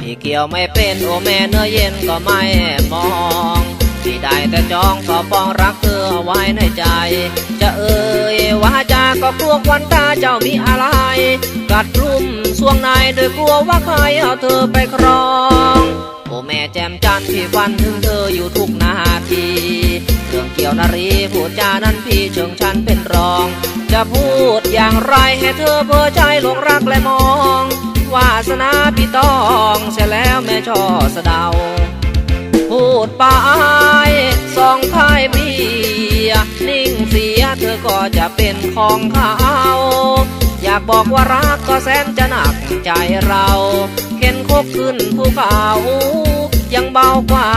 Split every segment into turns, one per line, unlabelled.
พี่เกี่ยวไม่เป็นโอแม่เนื้อเย็นก็ไม่มอง พี่ได้แต่จองก็ปองรักเธอไว้ในใจ จะเอ่ยวาจาก็กลัวควันตาเจ้ามีอะไร กัดกลุ่มสวงในโดยกลัวว่าใครเอาเธอไปครองโอ้แม่แจ่มจันทร์พี่ฟันถึงเธออยู่ทุกนาทีเรื่องเกี่ยวนารีพูดจานั้นพี่เชิงฉันเป็นรอง จะพูดอย่างไรให้เธอเพ้อใจหลงรักและมองวาสนาพี่ต้องเสียแล้วแม่ช่อสะเดา พูดไปสองพายเบียนิ่งเสียเธอก็จะเป็นของเขาอยากบอกว่ารักก็แสนจะหนักใจเราเข็นคบขึ้นภูเขายังเบากว่า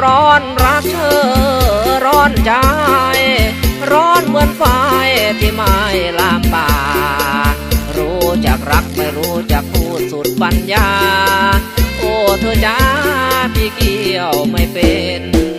ร้อนรักเธอร้อนใจ ร้อนเหมือนไฟที่ไม่ลามป่า รู้จักรักไม่รู้จักพูดสุดปัญญา เธอจ้าพี่เกี่ยวไม่เป็น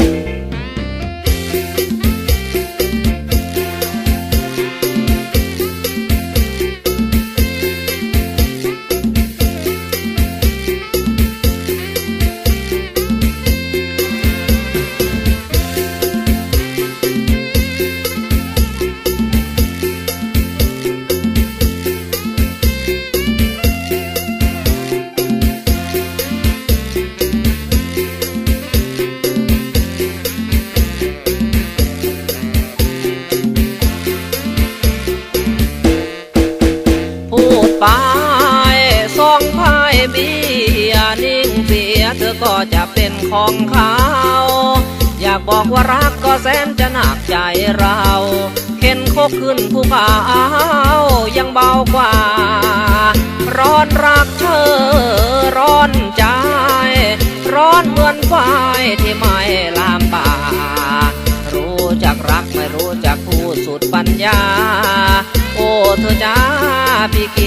จะเป็นของเขา อยากบอกว่ารักก็แสนจะหนักใจเราเข็นคกขึ้นภูเขายังเบากว่า ร้อนรักเธอ ร้อนใจ ร้อนเหมือนไฟที่ไม่ลามป่า รู้จักรักไม่รู้จักพูดสุดปัญญา โอ้เธอจ้าพี่กี